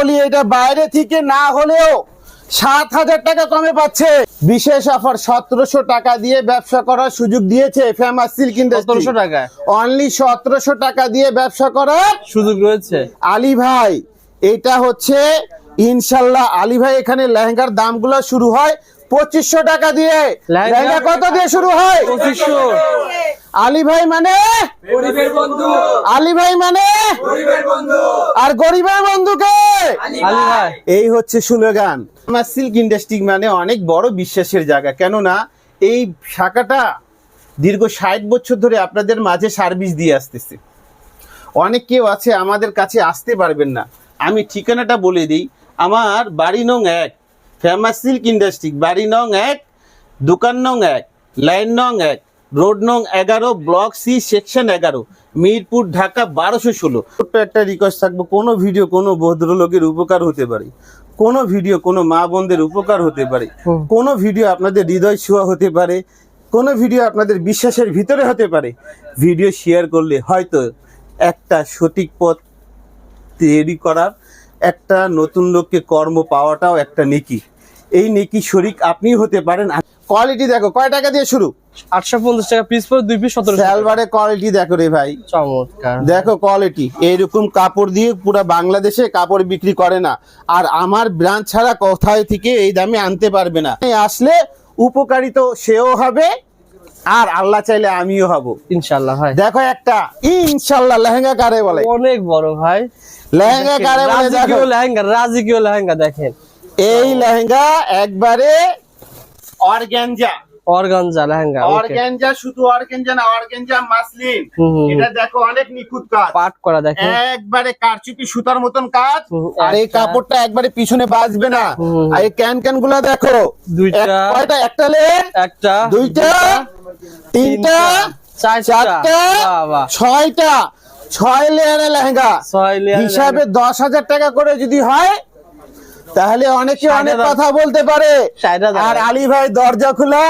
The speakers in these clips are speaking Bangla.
বলি এটা বাইরে থেকে না হলেও সাত হাজার টাকা কমে পাচ্ছে। বিশেষ অফার সতেরোশো টাকা দিয়ে ব্যবসা করার সুযোগ দিয়েছে ফেমাস সিল্ক সতেরোশো টাকায়? অনলি সতেরোশো টাকা দিয়ে ব্যবসা করার সুযোগ রয়েছে? আলী ভাই এটা হচ্ছে ইনশাল্লাহ আলী ভাই এখানে লেহেঙ্গার দামগুলো শুরু হয় পঁচিশশো টাকা দিয়ে। লেহেঙ্গা কত দিয়ে শুরু হয়? পঁচিশশো। আলী ভাই মানে? গরিবের বন্ধু। আলী ভাই মানে? গরিবের বন্ধু। আর গরিবের বন্ধুকে আলী ভাই। এই হচ্ছে স্লোগান। আমার সিল্ক ইন্ডাস্ট্রি মানে অনেক বড় বিশ্বাসের জায়গা। কেননা এই শাখাটা দীর্ঘ ষাট বছর ধরে আপনাদের মাঝে সার্ভিস দিয়ে আসতেছে। অনেক কেউ আছে আমাদের কাছে আসতে পারবেন না। আমি ঠিকানাটা বলে দিই। আমার বাড়ি নং এক ফেমাস সিল্ক ইন্ডাস্ট্রি। বাড়ি নং এক দোকান নং এক লাইন নং এক। রোড নং এগারো ব্লক সি সেকশন এগারো মিরপুর ঢাকা বারোশো ষোলো। ছোট্ট একটা রিকোয়েস্ট থাকব কোনো ভিডিও কোনো ভদ্রলোকের উপকার হতে পারে। কোনো ভিডিও কোনো মা বোনদের উপকার হতে পারে। কোনো ভিডিও আপনাদের হৃদয় ছোঁয়া হতে পারে। কোনো ভিডিও আপনাদের বিশ্বাসের ভিতরে হতে পারে। ভিডিও শেয়ার করলে হয়তো একটা সঠিক পথ তৈরি করার একটা নতুন লোককে কর্ম পাওয়াটাও একটা নেকি। এই নেকি শরিক আপনি হতে পারেন। কোয়ালিটি দেখো কয় টাকা দিয়ে শুরু? আটশো পঞ্চাশ টাকা পিস পরে দুই পিস কোয়ালিটি দেখো রে ভাই। চমৎকার। দেখো কোয়ালিটি এইরকম কাপড় দিয়ে পুরো বাংলাদেশে কাপড় বিক্রি করে না। আর আমার ব্রাঞ্চ ছাড়া কোথায় থেকে এই দামে আনতে পারবে না। আসলে উপকারিত সেও হবে আর আল্লাহ চাইলে আমিও হব। ইনশাল্লাহ ভাই দেখো একটা ইনশাল্লাহ লেহেঙ্গা কারে বলে? অনেক বড় ভাই। লেহেঙ্গা কারে বলে দেখো। লেহেঙ্গা রাজকীয় লেহেঙ্গা দেখেন। এই লেহেঙ্গা একবারে organza organza lehenga okay। Organza শুধু অর্গ্যানজা না অর্গ্যানজা মাসলিন। এটা দেখো অনেক নিখুঁত কাজ। পাট করা দেখেন। একবারে কারচুপি সুতার মতন কাজ। আর এই একটা। কাপড়টা একবারে পিছনে বাজবে না। আর এই ক্যান ক্যানগুলা দেখো। দুইটা। কয়টা? একটা লে? একটা। দুইটা। তিনটা। চারটা। ছয়টা। ছয় লেয়ারের লেহেঙ্গা। হিসাবে দশ হাজার টাকা করে যদি হয় তাহলে অনেকে অনেক কথা বলতে পারে। আর আলী ভাই দরজা খোলা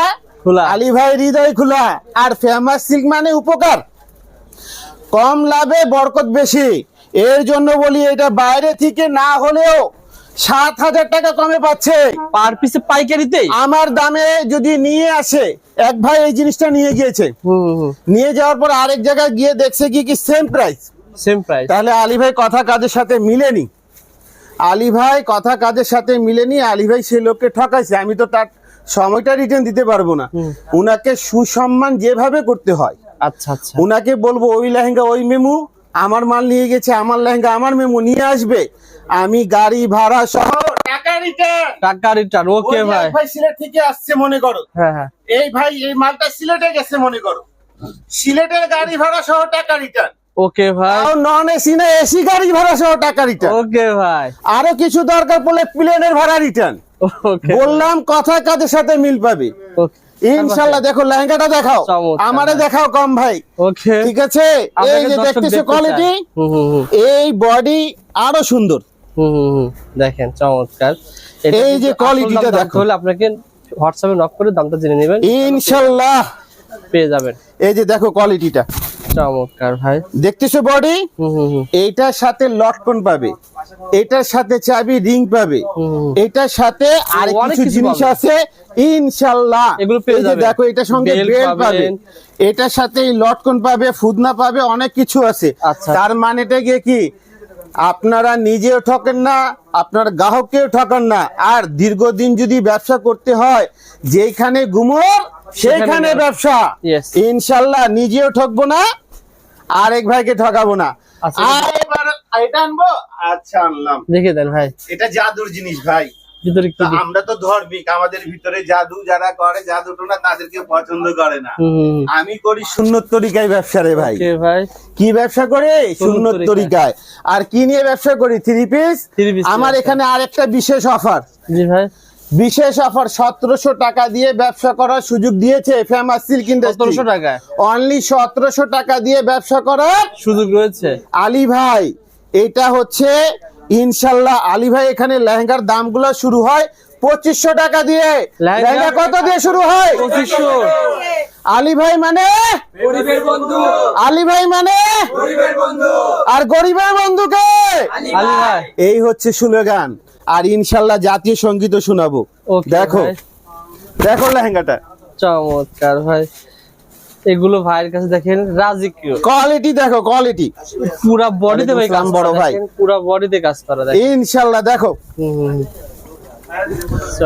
খোলা। আলী ভাই হৃদয় খোলা। আর ফেমাস সিল্ক মানে উপকার। কম লাভে বরকত বেশি। এর জন্য বলি এটা বাইরে থেকে না হলেও সাত হাজার টাকা কমে পাচ্ছে। পার পিসে পাইকারিতেই আমার দামে যদি নিয়ে আসে এক ভাই এই জিনিসটা নিয়ে গিয়েছে। নিয়ে যাওয়ার পর আরেক জায়গায় গিয়ে দেখছে কি কি সেম প্রাইস সেম প্রাইস তাহলে আলী ভাই কথা কাজের সাথে মিলেনি। আলী ভাই কথা কাজের সাথে মিলেনি আলী ভাই সে লোককে ঠকাইছে। আমি তো তার সময়টা রিটার্ন দিতে পারব না। উনাকে সুসম্মান যেভাবে করতে হয় আচ্ছা আচ্ছা। উনাকে বলব ওই লেহেঙ্গা ওই মেমু আমার মাল নিয়ে গেছে আমার লেহেঙ্গা আমার মেমু নিয়ে আসবে। আমি গাড়ি ভাড়া সহ টাকা রিটার্ন টাকা রিটার্ন ওকে ভাই। ভাই সিলেট থেকে আসছে মনে করো। হ্যাঁ হ্যাঁ। এই ভাই এই মালটা সিলেটে গেছে মনে করো। সিলেটের গাড়ি ভাড়া সহ টাকা রিটার্ন ওকে ভাই। নন এসি না এসি গাড়ি ভাড়া সহ টাকা রিটার্ন ওকে ভাই। আরও কিছু দরকার পড়লে প্লেনের ভাড়া রিটার্ন ওকে বললাম কথা কাজের সাথে মিল পাবে? ইনশাল্লাহ দেখো লেহেঙ্গাটা দেখাও। আমারে দেখাও কম ভাই। ওকে ঠিক আছে? এই যে দেখতেছো কোয়ালিটি হুম হুম হুম। এই বডি আরও সুন্দর। হুম হুম হুম। দেখেন চমৎকার। এই যে আসল quality টা দাম জানতে দেখো। আপনাকে হোয়াটসঅ্যাপে নক করে দামটা জেনে নেবেন। ইনশাল্লাহ পেয়ে যাবেন। এই যে দেখো কোয়ালিটিটা চমৎকার ভাই। দেখতেছো বডি এইটার সাথে লটকন পাবে। এটার সাথে চাবি রিং পাবে। এটার সাথে আর কিছু জিনিস আছে ইনশাল্লাহ। এগুলো। দেখো এটার সঙ্গে বেল্ট পাবে। এটার সাথে এই লটকন পাবে ফুদনা পাবে অনেক কিছু আছে। আচ্ছা। তার মানেটা গিয়ে কি? আপনারা নিজেও ঠকেন না আপনার গ্রাহককেও ঠকান না। আর দীর্ঘদিন যদি ব্যবসা করতে হয় যেখানে গুমর সেখানে ব্যবসা। ইনশাল্লাহ নিজেও ঠকবো না আরেক ভাইকে ঠকাবো না। আচ্ছা। আর এবার এটা আনব? আচ্ছা আনলাম। দেখে দেন ভাই। এটা জাদুর জিনিস ভাই। কি আমরা তো ধর্মিক আমাদের ভিতরে জাদু যারা করে জাদু টোনা তাদেরকে পছন্দ করে না। আমি করি সুন্নত তরিকায় ব্যবসা রে ভাই। ভাই। কি ব্যবসা করে? সুন্নত তরিকায়। আর কি নিয়ে ব্যবসা করি? থ্রি পিস আমার এখানে আর একটা বিশেষ অফার জি ভাই। বিশেষ অফার সতেরোশো টাকা দিয়ে ব্যবসা করার সুযোগ দিয়েছে ফেমাস সিল্ক ইন্ডাস্ট্রি টাকায়? অনলি সতেরোশো টাকা দিয়ে ব্যবসা করার সুযোগ রয়েছে? আলী ভাই এটা হচ্ছে ইনশাল্লাহ আলী ভাই এখানে লেহেঙ্গার দামগুলো শুরু হয় পঁচিশশো টাকা দিয়ে। লেহেঙ্গা- কত দিয়ে শুরু হয়? পঁচিশশো। আলী ভাই মানে? আলী ভাই মানে? আর গরিবের বন্ধুকে? এই হচ্ছে স্লোগান। আর ইনশাল্লাহ জাতীয় সঙ্গীতও শোনাবো। দেখো। দেখো লেহেঙ্গাটা। চমৎকার ভাই। এগুলো ভাইয়ের কাছে দেখেন রাজকীয়। কোয়ালিটি দেখো কোয়ালিটি পুরা বডিতে ভাই কাজ বড় ভাই। পুরা বডিতে কাজ করা দেখো ইনশাল্লাহ দেখো।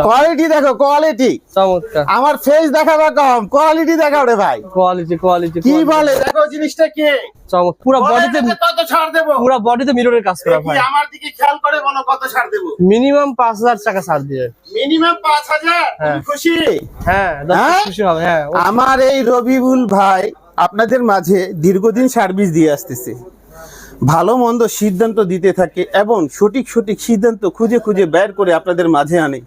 কোয়ালিটি দেখো কোয়ালিটি চমৎকার। আমার ফেস দেখাবা কম কোয়ালিটি দেখাও রে ভাই। কোয়ালিটি কোয়ালিটি কি বলে দেখো জিনিসটা কে? চমৎ পুরা বডিতে কত ছাড় দেবো। পুরা বডিতে মিররের কাজ করা ভাই আমার দিকে খেয়াল করে বলো কত ছাড় দেবো। মিনিমাম পাঁচ হাজার টাকা ছাড় দিয়ে। মিনিমাম পাঁচ হাজার? হ্যাঁ। খুশি? হ্যাঁ হ্যাঁ? খুশি হবে হ্যাঁ আমার এই রবিবুল ভাই আপনাদের মাঝে দীর্ঘদিন সার্ভিস দিয়ে আসতেছে। ভালো মন্দ সিদ্ধান্ত দিতে থাকে এবং সঠিক সঠিক সিদ্ধান্ত খুঁজে খুঁজে বের করে আপনাদের মাঝে আনে।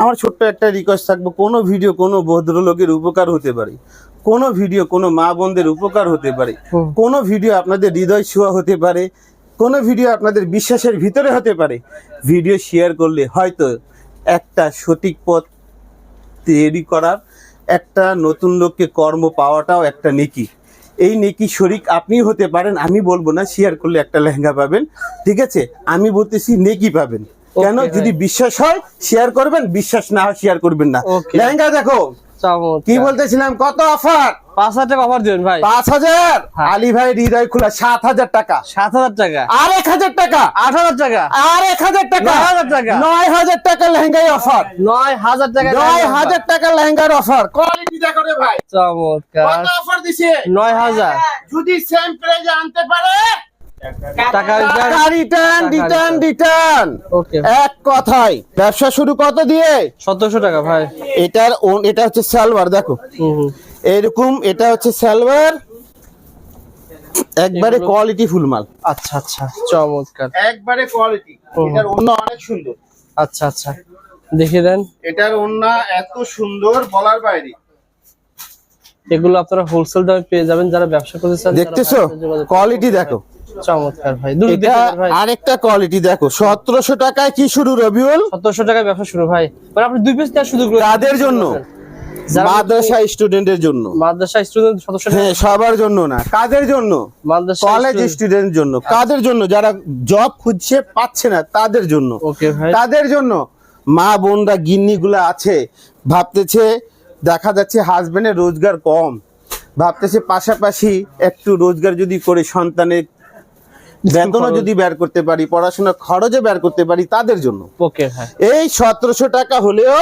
আমার ছোট্ট একটা রিকোয়েস্ট থাকব কোনো ভিডিও কোনো ভদ্রলোকের উপকার হতে পারে কোনো ভিডিও কোনো মা বোনদের উপকার হতে পারে কোনো ভিডিও আপনাদের হৃদয় ছোঁয়া হতে পারে কোনো ভিডিও আপনাদের বিশ্বাসের ভিতরে হতে পারে। ভিডিও শেয়ার করলে হয়তো একটা সঠিক পথ তৈরি করার একটা নতুন লোককে কর্ম পাওয়াটাও একটা নেকি। এই নেকি শরিক আপনি হতে পারেন আমি বলব না শেয়ার করলে একটা লেহেঙ্গা পাবেন ঠিক আছে? আমি বলতেছি নেকি পাবেন। কেন? যদি বিশ্বাস হয় শেয়ার করবেন বিশ্বাস না হয় শেয়ার করবেন না। লেহেঙ্গা দেখো। কি বলতেছিলাম? কত অফার পাঁচ হাজার টাকা অফার দিবেন ভাই। পাঁচ হাজার? হ্যাঁ। আলী ভাই হৃদয় খোলা সাত হাজার টাকা। সাত হাজার টাকা। আর এক হাজার টাকা? আট হাজার টাকা। আর এক হাজার টাকা? নয় হাজার টাকা। নয় হাজার টাকা লেহেঙ্গাই অফার নয় হাজার টাকা নয় হাজার টাকা লেহেঙ্গার অফার কোয়ালিটি দেখো রে ভাই। চমৎকার। অফার দিছে? নয় হাজার। যদি সেম প্রাইজে আনতে পারে এক কথায় ব্যবসা শুরু কত দিয়ে? সতেরোশো টাকা ভাই। এটার এটা হচ্ছে সালোয়ার দেখো। হুম হুম। এরকম এটা হচ্ছে সালোয়ার একবারে কোয়ালিটি ফুল মাল। আচ্ছা আচ্ছা। চমৎকার। একবারে কোয়ালিটি এটার অন্য অনেক সুন্দর। আচ্ছা আচ্ছা। দেখে দেন। এটার অন্য এত সুন্দর বলার বাইরে। এগুলো আপনারা হোলসেল দামে পেয়ে যাবেন যারা ব্যবসা করতে চান তারা দেখতেছো? কোয়ালিটি দেখো। চমৎকার ভাই। এটা আরেকটা কোয়ালিটি দেখো সতেরোশো টাকায় কি শুরু রবিউল? টাকায় ব্যবসা শুরু ভাই। মানে আপনি দুই পিস রয়েছে। কাদের জন্য? মাদ্রাসা স্টুডেন্টের জন্য। মাদ্রাসা স্টুডেন্ট হ্যাঁ সবার জন্য না কাদের জন্য? মাদ্রাসা কলেজ জন্য। কাদের জন্য? যারা জব খুঁজছে পাচ্ছে না তাদের জন্য। ওকে ভাই। তাদের জন্য? মা বোনরা গিন্নিগুলো আছে ভাবতেছে দেখা যাচ্ছে হাজবেন্ডের রোজগার কম। ভাবতেছে পাশাপাশি একটু রোজগার যদি করে সন্তানের বেতনও যদি বের করতে পারি পড়াশোনা খরচে বের করতে পারি তাদের জন্য। ওকে ভাই এই সতেরোশো টাকা হলেও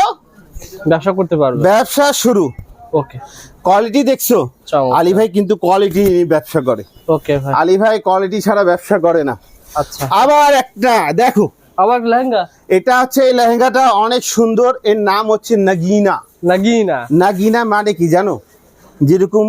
ব্যবসা করতে পারবে। ব্যবসা শুরু। ওকে। কোয়ালিটি দেখছ। আলী ভাই কিন্তু কোয়ালিটি ব্যবসা করে। ওকে ভাই। আলী ভাই কোয়ালিটি ছাড়া ব্যবসা করে না। আচ্ছা। আবার একটা দেখো। আবার লেহেঙ্গা? এটা হচ্ছে এই লেহেঙ্গাটা অনেক সুন্দর এর নাম হচ্ছে নাগিনা। লাগি না নাগিনা মানে কি জানো? যেরকম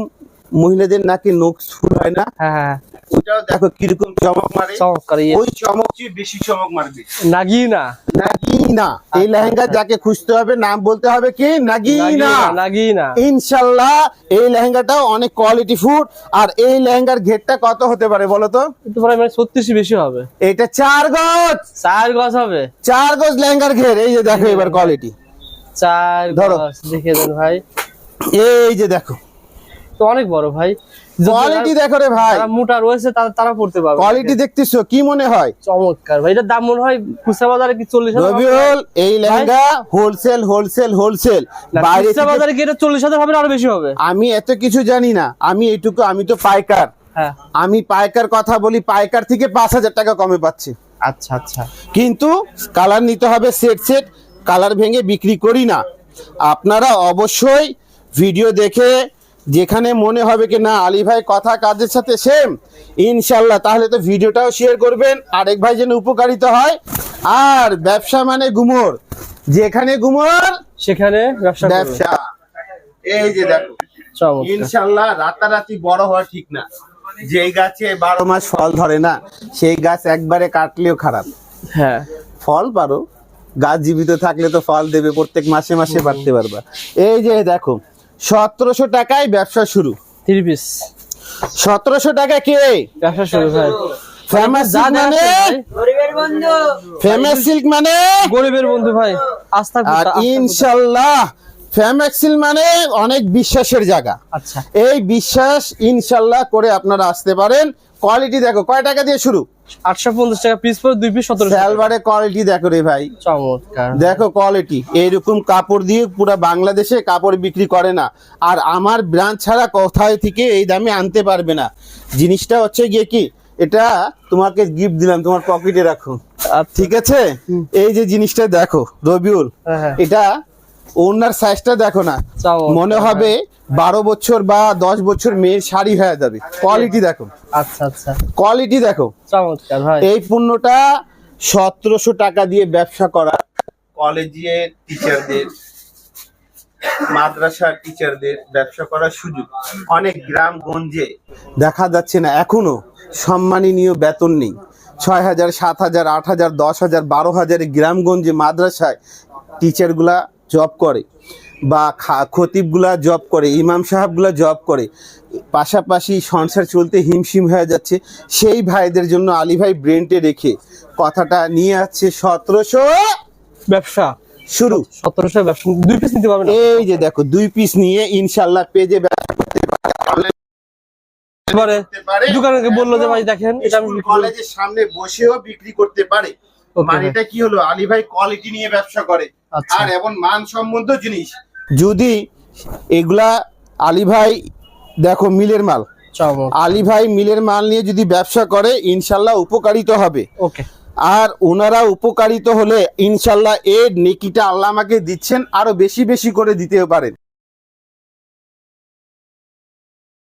মহিলাদের নাকি নখ ফুল হয় না? হ্যাঁ হ্যাঁ ওটাও দেখো কীরকম চমক মারে। চমৎকার ইয়ে। ওই চমক বেশি চমক মারবে। নাগি না নাগিনা। এই লেহেঙ্গা যাকে খুঁজতে হবে নাম বলতে হবে কি? নাগিনা। নাগি না ইনশাল্লাহ এই লেহেঙ্গাটাও অনেক কোয়ালিটি ফুড আর এই লেহেঙ্গার ঘেরটা কত হতে পারে বলো তো? মানে ছত্রিশ বেশি হবে। এটা চার গজ। চার গজ হবে? চার গজ লেহেঙ্গার ঘের। এই যে দেখো এবার কোয়ালিটি চার ধরো। দেখে দেন ভাই। এই যে দেখো। তো অনেক বড় ভাই। কোয়ালিটি দেখো রে ভাই। মোটা রয়েছে তারা তারা পড়তে পারবে। কোয়ালিটি দেখতেছো কি মনে হয়? চমৎকার ভাই এটার দাম মনে হয় খুচরা বাজারে কি চল্লিশ হাজার হবে? রবিউল এই লেহেঙ্গা হোলসেল হোলসেল হোলসেল বাইরে খুচরা বাজারে কি এটা চল্লিশ হাজার হবে আরও বেশি হবে? আমি এত কিছু জানি না। আমি এটুকু আমি তো পাইকার। হ্যাঁ। আমি পাইকার কথা বলি পাইকার থেকে পাঁচ হাজার টাকা কমে পাচ্ছি। আচ্ছা আচ্ছা। কিন্তু কালার নিতে হবে সেট সেট কালার ভেঙে বিক্রি করি না। আপনারা অবশ্যই ভিডিও দেখে যেখানে মনে হবে কি না আলী ভাই কথা কাজের সাথে সেম ইনশাল্লাহ তাহলে তো ভিডিওটাও শেয়ার করবেন আরেক ভাই যেন উপকারিত হয়। আর ব্যবসা মানে গুমর। যেখানে গুমর সেখানে ব্যবসা এই যে দেখো ইনশাল্লাহ রাতারাতি বড় হওয়া ঠিক না। যেই গাছে বারো মাস ফল ধরে না সেই গাছ একবারে কাটলেও খারাপ। হ্যাঁ। ফল পারো গাছ জীবিত থাকলে তো ফল দেবে প্রত্যেক মাসে মাসে বাড়তে পারবা। এই যে দেখো সতেরোশো টাকায় ব্যবসা শুরু। থ্রি পিস সতেরোশো টাকা কে? ব্যবসা শুরু ভাই। ফেমাস সিল্ক মানে? ফেমাস সিল্ক মানে? গরিবের বন্ধু ভাই। আস্থা আর ইনশাল্লাহ ফ্যামাক্সিল মানে অনেক বিশ্বাসের জায়গা। আচ্ছা। এই বিশ্বাস ইনশাল্লাহ করে আপনারা আসতে পারেন। কোয়ালিটি দেখো কয় টাকা দিয়ে শুরু? আটশো পঞ্চাশ টাকা পিস পরে দুই পিস সতেরো স্যালভারে কোয়ালিটি দেখো রে ভাই। চমৎকার। দেখো কোয়ালিটি এইরকম কাপড় দিয়ে পুরো বাংলাদেশে কাপড় বিক্রি করে না। আর আমার ব্রাঞ্চ ছাড়া কোথায় থেকে এই দামে আনতে পারবে না। জিনিসটা হচ্ছে গিয়ে কি এটা তোমাকে গিফট দিলাম তোমার পকেটে রাখো। আচ্ছা। ঠিক আছে? এই যে জিনিসটা দেখো রবিউল হ্যাঁ, হ্যাঁ। এটা ওনার সাইজটা দেখো না। মনে হবে বারো বছর বা দশ বছর মেয়ের শাড়ি হয়ে যাবে। কোয়ালিটি দেখো। আচ্ছা আচ্ছা। কোয়ালিটি দেখো। চমৎকার এই পণ্যটা সতেরোশো টাকা দিয়ে ব্যবসা করা। কলেজের টিচারদের মাদ্রাসার টিচারদের ব্যবসা করার সুযোগ। অনেক গ্রাম গঞ্জে দেখা যাচ্ছে না এখনও সম্মাননীয় বেতন নেই। ছয় হাজার সাত হাজার আট হাজার দশ হাজার বারো হাজারে গ্রামগঞ্জে মাদ্রাসায় টিচারগুলা জব করে বা খতিবগুলা জব করে ইমাম সাহেবগুলা জব করে পাশাপাশি সংসার চলতে হিমশিম হয়ে যাচ্ছে সেই ভাইদের জন্য আলী ভাই ব্রেনটে রেখে কথাটা নিয়ে আসছে সতেরোশো ব্যবসা। শুরু। সতেরোশো ব্যবসা। দুই পিস নিতে পারবেন এই যে দেখো দুই পিস নিয়ে ইনশাল্লাহ পেজে ব্যবসা করতে পারে। পারে। দোকানে বলল যে ভাই দেখেন এটা আমি। কলেজের সামনে বসেও বিক্রি করতে পারে। Okay, মানেটা কি হলো? আলী ভাই কোয়ালিটি নিয়ে ব্যবসা করে। আর এমন মান সম্বন্ধ জিনিস। যদি এগুলা আলী ভাই দেখো মিলের মাল। আলী ভাই মিলের মাল নিয়ে যদি ব্যবসা করে ইনশাল্লাহ উপকারিত হবে। ওকে। আর ওনারা উপকারিত হলে ইনশাল্লাহ এর নেকিটা আল্লাহ আমাকে দিচ্ছেন আরও বেশি বেশি করে দিতে পারেন।